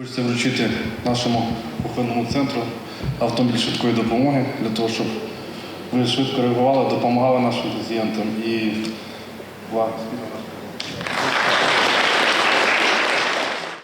Хочеться вручити нашому кухонному центру автомобіль швидкої допомоги для того, щоб ви швидко реагували, допомагали нашим пацієнтам і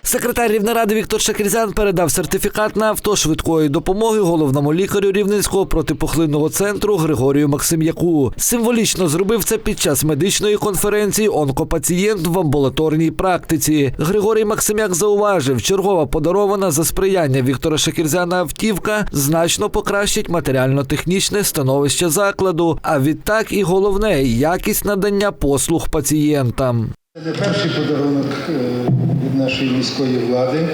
Секретар Рівнеради Віктор Шакірзян передав сертифікат на авто швидкої допомоги головному лікарю Рівненського протипухлинного центру Григорію Максим'яку. Символічно зробив це під час медичної конференції Онкопацієнт в амбулаторній практиці. Григорій Максим'як зауважив, чергова подарована за сприяння Віктора Шакірзяна автівка значно покращить матеріально-технічне становище закладу, а відтак і головне якість надання послуг пацієнтам. Це не перший подарунок е, нашої міської влади.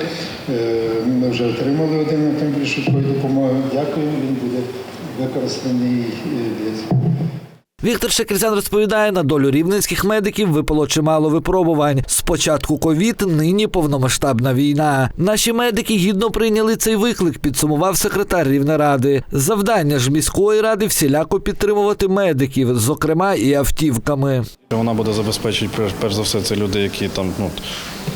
Е, Ми вже отримали один автомобіль швидкої допомоги. Дякуємо, він буде використаний для цього. Віктор Шекерзян розповідає, на долю рівненських медиків випало чимало випробувань. Спочатку ковід, нині повномасштабна війна. Наші медики гідно прийняли цей виклик, підсумував секретар Рівнеради. Завдання ж міської ради всіляко підтримувати медиків, зокрема і автівками. Вона буде забезпечити перш, перш за все це люди, які там ну,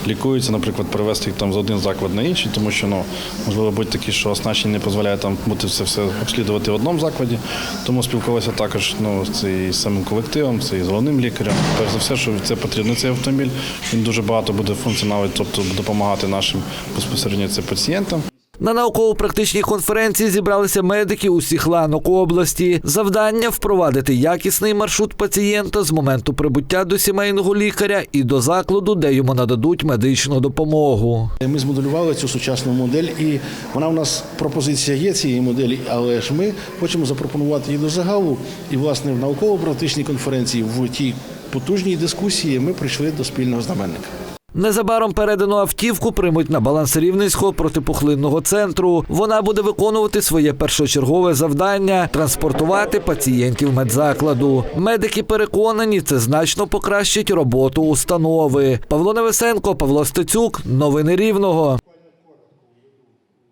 лікуються, наприклад, перевезти їх там з один заклад на інший, тому що ну можливо бути такі, що оснащення не дозволяє там бути все все обслідувати в одному закладі. Тому спілкувалися також ну, і з самим колективом, це і з головним лікарем. Перш за все, що це потрібно цей автомобіль. Він дуже багато буде функціонувати, тобто допомагати нашим безпосередньо це пацієнтам. На науково-практичній конференції зібралися медики усіх ланок області. Завдання впровадити якісний маршрут пацієнта з моменту прибуття до сімейного лікаря і до закладу, де йому нададуть медичну допомогу. Ми змоделювали цю сучасну модель, і вона в нас пропозиція є цієї моделі, але ж ми хочемо запропонувати її до загалу. І, власне, в науково-практичній конференції, в тій потужній дискусії, ми прийшли до спільного знаменника. Незабаром передану автівку приймуть на баланс Рівненського протипухлинного центру. Вона буде виконувати своє першочергове завдання транспортувати пацієнтів медзакладу. Медики переконані, це значно покращить роботу установи. Павло Невесенко, Павло Стецюк, новини Рівного.